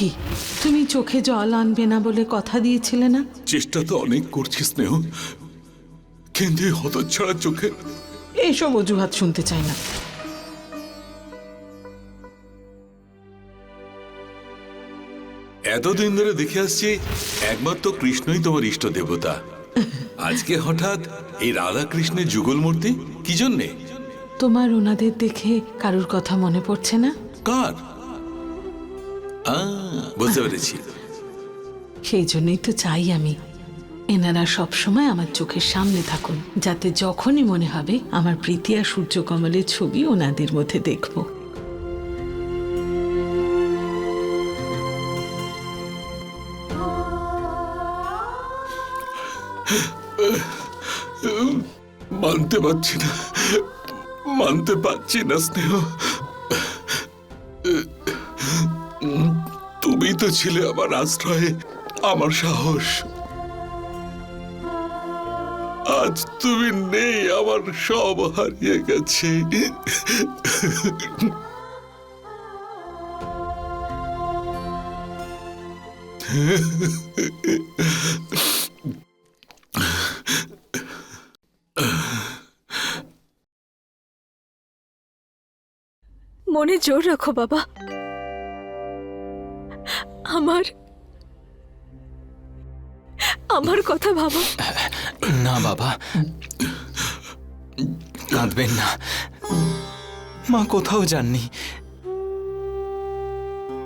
কি তুমি চোখে জল আনবে না বলে কথা দিয়েছিলে না? চেষ্টা তো অনেক করছি স্নেহ। কিন্তু হতচ্ছাড়া চোখে এইসব অজুহাত শুনতে চাই না। এতদিন ধরে দেখে আসছি একমাত্র কৃষ্ণই তোমার ইষ্ট দেবতা। আজকে হঠাৎ এই রাধা কৃষ্ণের যুগল মূর্তি? কি জন্যে? তোমার ওনাদের দেখে কারুর কথা মনে পড়ছে না? কার? বুঝতে পেরেছি। সেই জন্যই তো চাই আমি এনারা সব সময় আমার চোখের সামনে থাকুন যাতে যখনই মনে হবে আমার প্রীতি আর সূর্যকমলের ছবি ওনাদের মধ্যে দেখব। মানতে পারছি না। মানতে পারছি না স্নেহ। তো ছিলে আমার আশ্রয়ে, আমার সাহস। আজ তুমি নেই, আমার সব হারিয়ে গেছে। মনে জোর রাখো, বাবা। আমার। আমার কথা ভাবো। না, বাবা। কাঁদবেন না। মা কোথাও যাননি।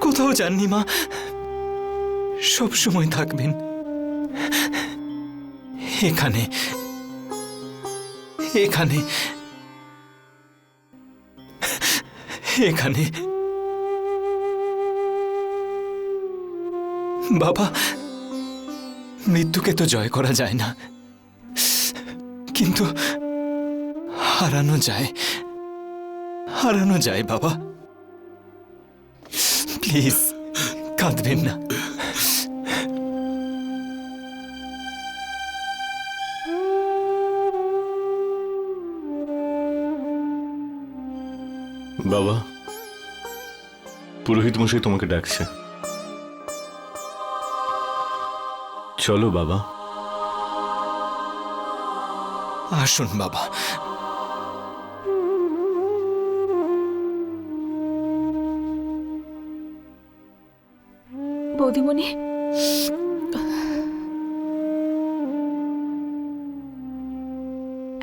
কোথাও যাননি মা। সব সময় থাকবেন। এখানে। এখানে। এখানে। বাবা, মৃত্যুকে তো জয় করা যায় না। কিন্তু হারানো যায়। হারানো যায় বাবা। প্লিজ, কাঁদবেন না। বাবা, পুরোহিত মশাই তোমাকে ডাকছে। চলো বাবা। আসুন বাবা। বৌদিমণি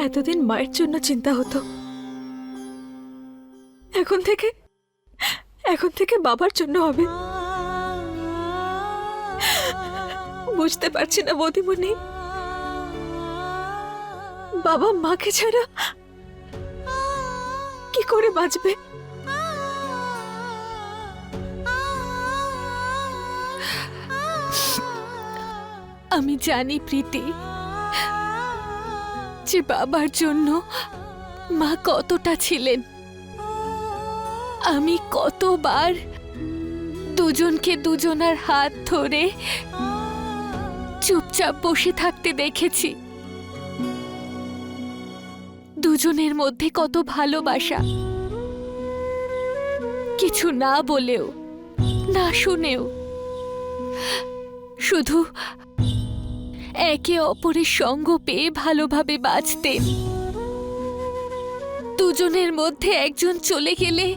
এতদিন মায়ের জন্য চিন্তা হতো। এখন থেকে এখন থেকে বাবার জন্য হবে। বুঝতে পারছি না বৌদিমণি বাবা মাকে ছাড়া কি করে বাঁচবে? আমি জানি, প্রীতি, যে বাবার জন্য মা কতটা ছিলেন। আমি কতবার দুজনকে দুজনার হাত ধরে চুপচাপ বসে থাকতে দেখেছি। দুজনের মধ্যে কত ভালোবাসা। কিছু না বলেও, না শুনেও। শুধু একে অপরের সঙ্গ পেয়ে ভালোভাবে বাঁচতেন। দুজনের মধ্যে একজন চলে গেলে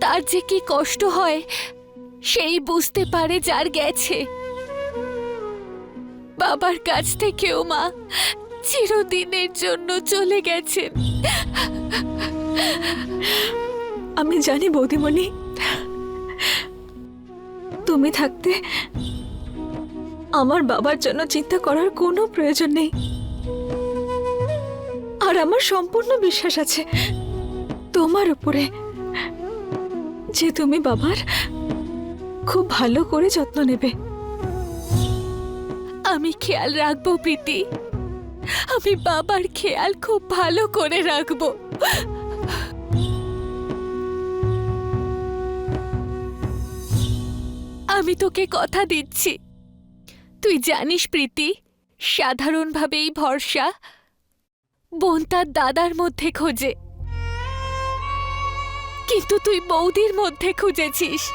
তার যে কি কষ্ট হয়, সেই বুঝতে পারে যার গেছে। বাবার কাছ থেকেও, মা। চিরদিনের জন্য চলে গেছেন। আমি জানি বৌদিমণি, তুমি থাকতে আমার বাবার জন্য চিন্তা করার কোনো প্রয়োজন নেই। আর আমার সম্পূর্ণ বিশ্বাস আছে তোমার উপরে, যে তুমি বাবার খুব ভালো করে যত্ন নেবে। আমি খেয়াল রাখব, প্রীতি। আমি বাবার খেয়াল খুব ভালো করে রাখব। আমি তোকে কথা দিচ্ছি। তুই জানিস, প্রীতি, সাধারণভাবে এই ভরসা বোন তার দাদার মধ্যে খোঁজে। কিন্তু তুই বৌদির মধ্যে খুঁজেছিস।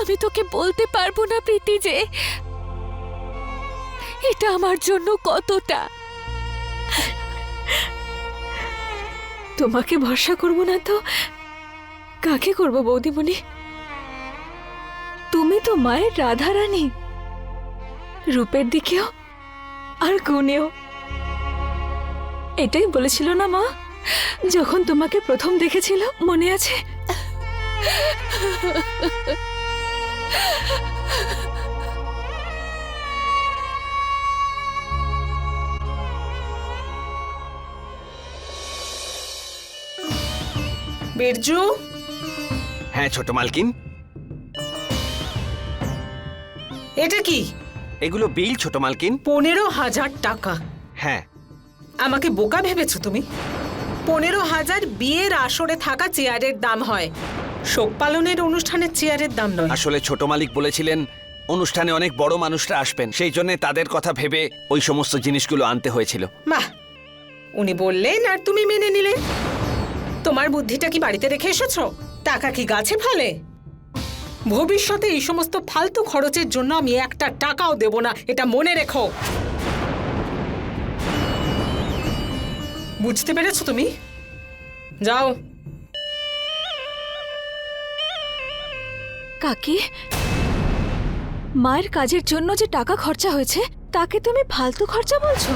আমি তোকে বলতে পারব না, প্রীতি যে। এটা আমার জন্য কতটা। তোমাকে ভরসা করব না তো? কাকে করব, বৌদিমণি? তুমি তো মায়ের রাধা রানী রূপের দিকেও আর গুণেও এটাই বলেছিল না মা? যখন তোমাকে প্রথম দেখেছিল, মনে আছে? বিরজু? হ্যাঁ ছোট মালকিন। এটা কি? এগুলো বিল ছোট মালকিন। পনেরো হাজার টাকা। হ্যাঁ। আমাকে বোকা ভেবেছো তুমি? পনেরো হাজার বিয়ের আসরে থাকা চেয়ারের দাম হয়। শোক পালনের অনুষ্ঠানের চেয়ারের দাম নয়। আসলে ছোট মালিক বলেছিলেন অনুষ্ঠানে অনেক বড় মানুষরা আসবেন। সেই জন্য তাদের কথা ভেবে ওই সমস্ত জিনিসগুলো আনতে হয়েছিল। বাহ! উনি বললেন আর তুমি মেনে নিলে? তোমার বুদ্ধিটা কি বাড়িতে রেখে এসেছ? টাকা কি গাছে ফলে? ভবিষ্যতে এই সমস্ত ফালতু খরচের জন্য আমি একটা টাকাও দেব না এটা মনে রেখো। বুঝতে পেরেছ তুমি? যাও। কাকি? মায়ের কাজের জন্য যে টাকা খরচা হয়েছে, তাকে তুমি ফালতু খরচা বলছো?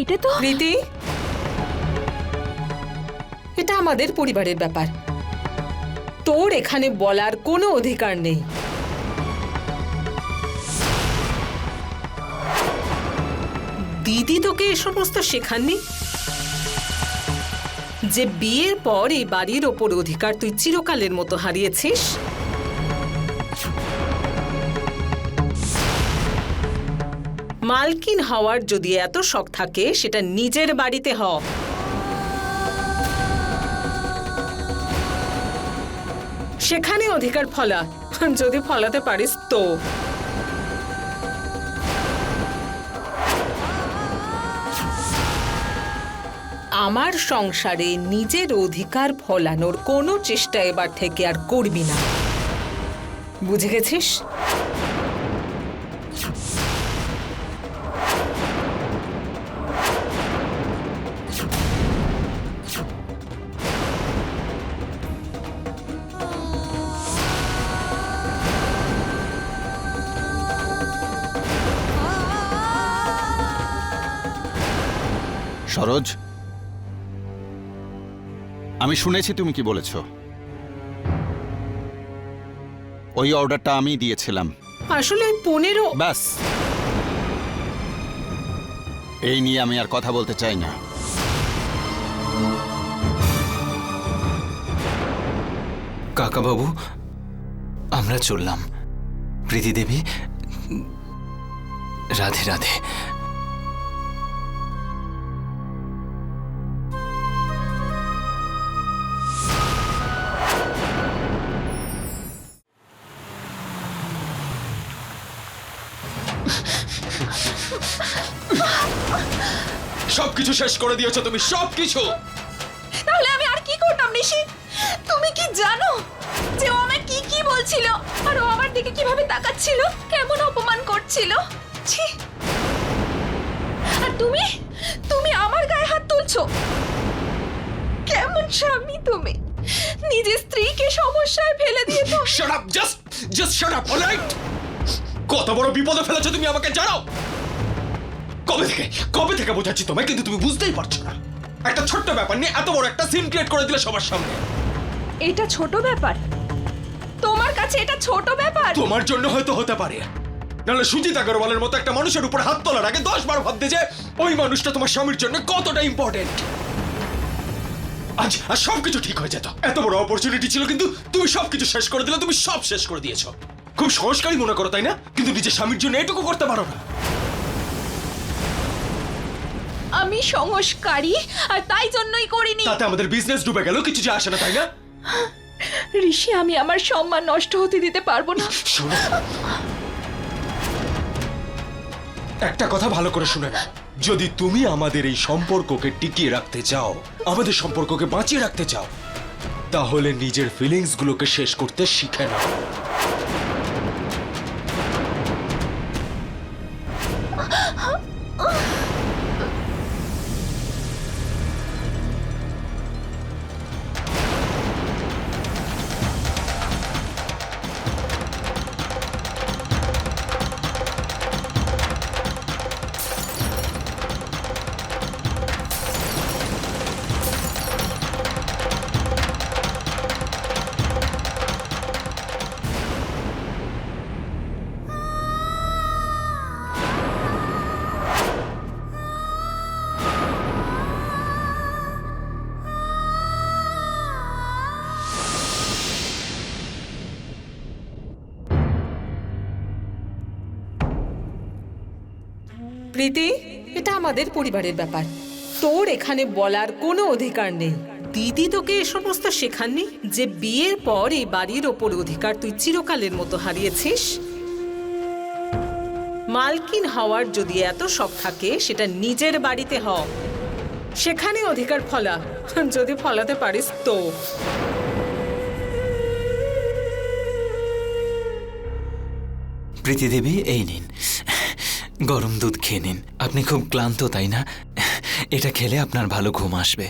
এটা তো প্রীতি? এটা আমাদের পরিবারের ব্যাপার। তোর এখানে বলার কোনো অধিকার নেই। দিদি তোকে এ সমস্ত শেখাননি? যে বিয়ের পর এই বাড়ির ওপর অধিকার তুই চিরকালের মতো হারিয়েছিস? মালকিন হওয়ার যদি এত শখ থাকে, সেটা নিজের বাড়িতে হ। সেখানে অধিকার ফলা, যদি ফলাতে পারিস তো। আমার সংসারে নিজের অধিকার ফলানোর কোনো চেষ্টা এবার থেকে আর করবি না। বুঝে গেছিস? সরোজ আমি শুনেছি তুমি কি বলেছ। ওই অর্ডারটা আমি দিয়েছিলাম। আসলে পনেরো ব্যাস। এই নিয়ে আমি আর কথা বলতে চাই না। কাকাবাবু আমরা চললাম। প্রীতি দেবী রাধে রাধে। সবকিছু শেষ করে দিয়েছ তুমি সবকিছু। তাহলে আমি আর কি করতাম নিশি? তুমি কি জানো যে ও আমায় কি কি বলছিল? আর ও আমার দিকে কীভাবে তাকাচ্ছিল? কেমন অপমান করছিল? ছি। আর তুমি? তুমি আমার গায়ে হাত তুলছো? কেমন স্বামী তুমি? নিজের স্ত্রীকে সমস্যায় ফেলে দিয়ে তো shut up just just shut up alright কত বড় বিপদে ফেলেছো তুমি আমাকে জানাও। কবে থেকে? কবে থেকে বোঝাচ্ছি তোমায়? কিন্তু তুমি বুঝতেই পারছ না। একটা ছোট্ট ব্যাপার নিয়ে এত বড় একটা সিন ক্রিয়েট করে দিলে সবার সামনে। এটা ছোট ব্যাপার? তোমার কাছে এটা ছোট ব্যাপার? তোমার জন্য হয়তো হতে পারে। নাহলে সুজিত আগরওয়ালের মতো একটা মানুষের উপর হাত তোলার আগে দশ বার ভাবতে যে ওই মানুষটা তোমার স্বামীর জন্য কতটা ইম্পর্টেন্ট আজ আর সবকিছু ঠিক হয়ে যেত। এত বড় অপরচুনিটি ছিল কিন্তু তুমি সবকিছু শেষ করে দিলে তুমি সব শেষ করে দিয়েছ। খুব সংস্কারী মনে করো তাই না? কিন্তু নিজের স্বামীর জন্য এটুকু করতে পারো না। আমি সংস্কারী আর তাই জন্যই করিনি। তাতে আমাদের বিজনেস ডুবে গেল কিছু যে আসে না তাই না? ঋষি আমি আমার সম্মান নষ্ট হতে দিতে পারব না। শোনো। একটা কথা ভালো করে শুনে না যদি তুমি আমাদের এই সম্পর্ককে টিকিয়ে রাখতে চাও আমাদের সম্পর্ককে বাঁচিয়ে রাখতে চাও তাহলে নিজের ফিলিংসগুলোকে শেষ করতে শিখে নাও। প্রীতি এটা আমাদের পরিবারের ব্যাপার। তোর এখানে বলার কোনো অধিকার নেই। দিদি তোকে এ সমস্ত শেখাননি? যে বিয়ের পর এই বাড়ির ওপর অধিকার তুই চিরকালের মতো হারিয়েছিস? মালকিন হওয়ার যদি এত শখ থাকে, সেটা নিজের বাড়িতে হ সেখানে অধিকার ফলা, যদি ফলাতে পারিস তো। প্রীতি দেবী, এই নিন। গরম দুধ খেয়ে নিন। আপনি খুব ক্লান্ত তাই না? এটা খেলে আপনার ভালো ঘুম আসবে।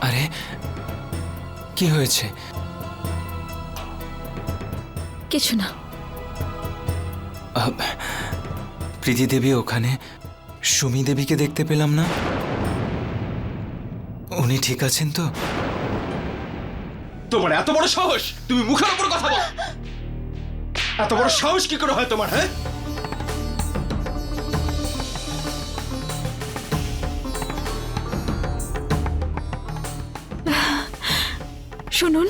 আরে কি হয়েছে? কিছু না। প্রীতি দেবী ওখানে সুমি দেবীকে দেখতে পেলাম না? উনি ঠিক আছেন তো? তোমার এত বড় সাহস? তুমি মুখের উপর কথা বল। এত বড় সাহস কি করে হয় তোমার হ্যাঁ? শুনুন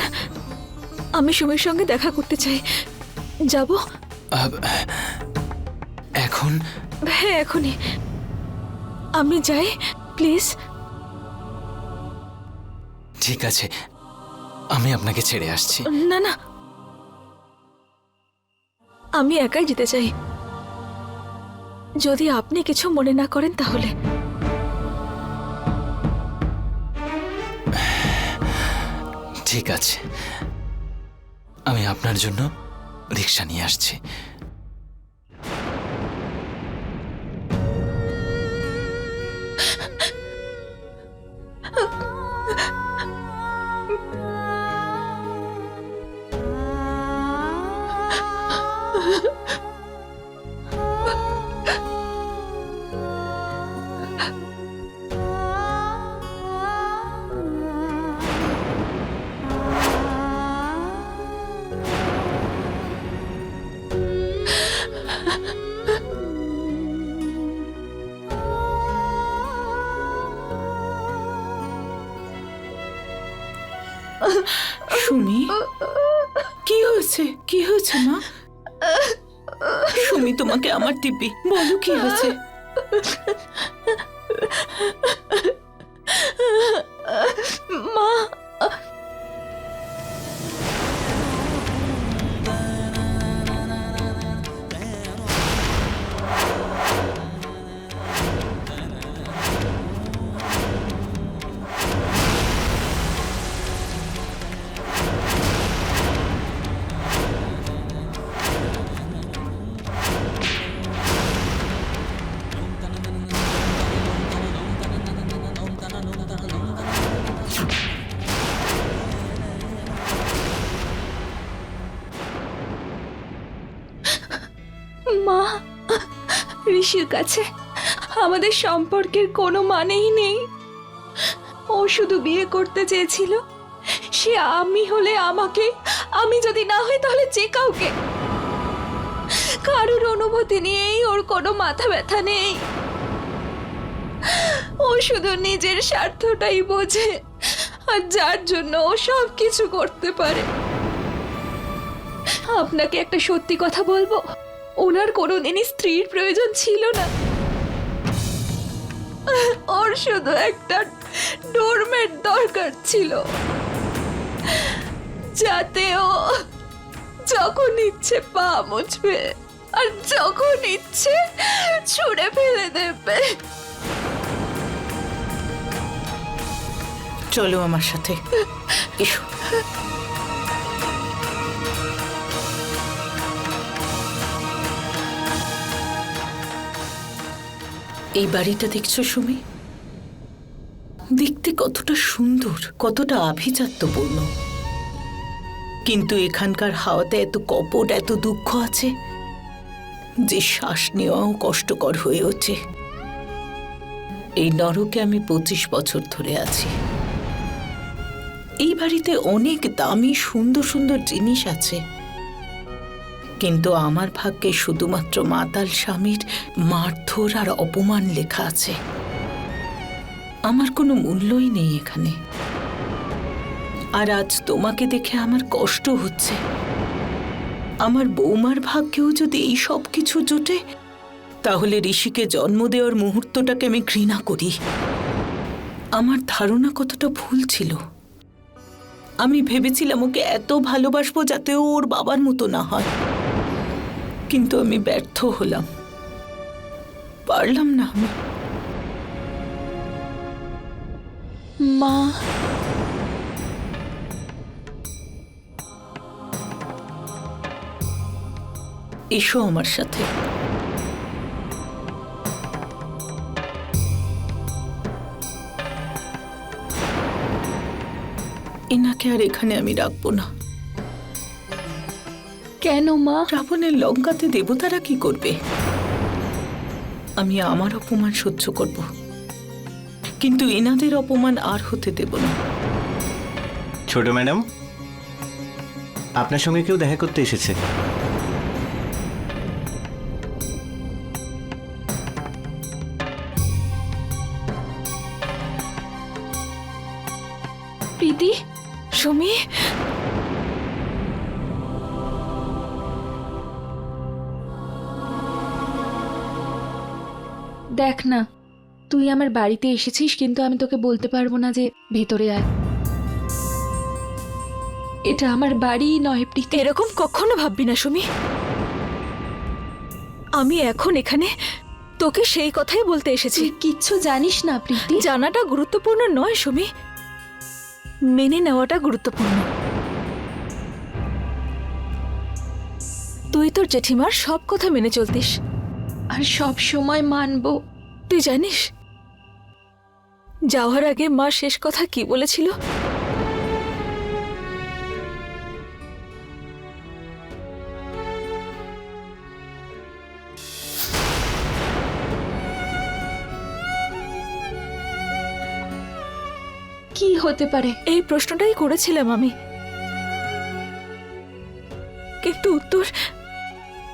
আমি সুমির সঙ্গে দেখা করতে চাই। যাব? এখন? হ্যাঁ এখনই। আমি যাই প্লিজ। ঠিক আছে আমি আপনাকে ছেড়ে আসছি। না না। আমি একাই যেতে চাই। যদি আপনি কিছু মনে না করেন তাহলে। ঠিক আছে আমি আপনার জন্য রিক্সা নিয়ে আসছি। সুমি? কি হয়েছে? কি হয়েছে মা? সুমি তোমাকে আমার দিব্যি বলো কি হয়েছে? মা ঋষির কাছে আমাদের সম্পর্কের কোনো মানেই নেই। ও শুধু বিয়ে করতে চেয়েছিল। সে আমি হলে আমাকে, আমি যদি না হই তাহলে যে কাউকে। কারোর অনুভূতি নিয়েই ওর কোনো মাথা ব্যথা নেই। ও শুধু নিজের স্বার্থটাই বোঝে আর যার জন্য ও সব কিছু করতে পারে। আপনাকে একটা সত্যি কথা বলব? ওনার কোনোদিনই স্ত্রীর প্রয়োজন ছিল না। ওর শুধু একটা ডোরমেট দরকার ছিল। যাতে ও যখন ইচ্ছে পা মুছবে আর যখন ইচ্ছে ছুঁড়ে ফেলে দেবে। চলো আমার সাথে। এই বাড়িটা দেখছ সুমি? দেখতে কতটা সুন্দর, কতটা আভিজাত্যপূর্ণ। কিন্তু এখানকার হাওয়াতে এত কপট, এত দুঃখ আছে যে শ্বাস নেওয়াও কষ্টকর হয়ে ওঠে। এই নরকে আমি পঁচিশ বছর ধরে আছি। এই বাড়িতে অনেক দামি, সুন্দর সুন্দর জিনিস আছে। কিন্তু আমার ভাগ্যে শুধুমাত্র মাতাল স্বামীর মারধর আর অপমান লেখা আছে। আমার কোনো মূল্যই নেই এখানে। আর আজ তোমাকে দেখে আমার কষ্ট হচ্ছে। আমার বৌমার ভাগ্যেও যদি এই সব কিছু জোটে, তাহলে ঋষিকে জন্ম দেওয়ার মুহূর্তটাকে আমি ঘৃণা করি। আমার ধারণা কতটা ভুল ছিল? আমি ভেবেছিলাম ওকে এত ভালোবাসবো যাতে ওর বাবার মতো না হয়। কিন্তু আমি ব্যর্থ হলাম। পারলাম না আমি। মা। এসো আমার সাথে। এনাকে আর এখানে আমি রাখব না। কেন মা? রাবণের লঙ্কাতে দেবতারা কি করবে? আমি আমার অপমান সহ্য করব। কিন্তু এনাদের অপমান আর হতে দেব না। ছোট ম্যাডাম আপনার সঙ্গে কেউ দেখা করতে এসেছে। প্রীতি সুমি দেখ না তুই আমার বাড়িতে এসেছিস কিন্তু আমি তোকে বলতে পারব না যে ভেতরে আয়। এটা আমার বাড়ি নয় প্রীতি। এরকম কখনো ভাববি না সুমি। আমি এখন এখানে তোকে সেই কথাই বলতে এসেছি। তুই কিচ্ছু জানিস না প্রীতি। জানাটা গুরুত্বপূর্ণ নয় সুমি। মেনে নেওয়াটা গুরুত্বপূর্ণ। তুই তোর জেঠিমার সব কথা মেনে চলতিস। আর সব সময় মানবো। তুই জানিস যাওয়ার আগে মা শেষ কথা কি বলেছিল? কি হতে পারে? এই প্রশ্নটাই করেছিলাম আমি। কিন্তু উত্তর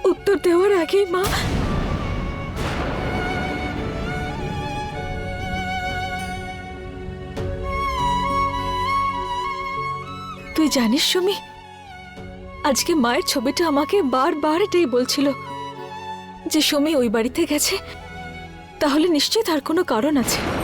উত্তর দেওয়ার আগেই মা তুই জানিস সুমি? আজকে মায়ের ছবিটা আমাকে বারবার এটাই বলছিল যে সুমি ওই বাড়িতে গেছে। তাহলে নিশ্চয়ই তার কোনো কারণ আছে।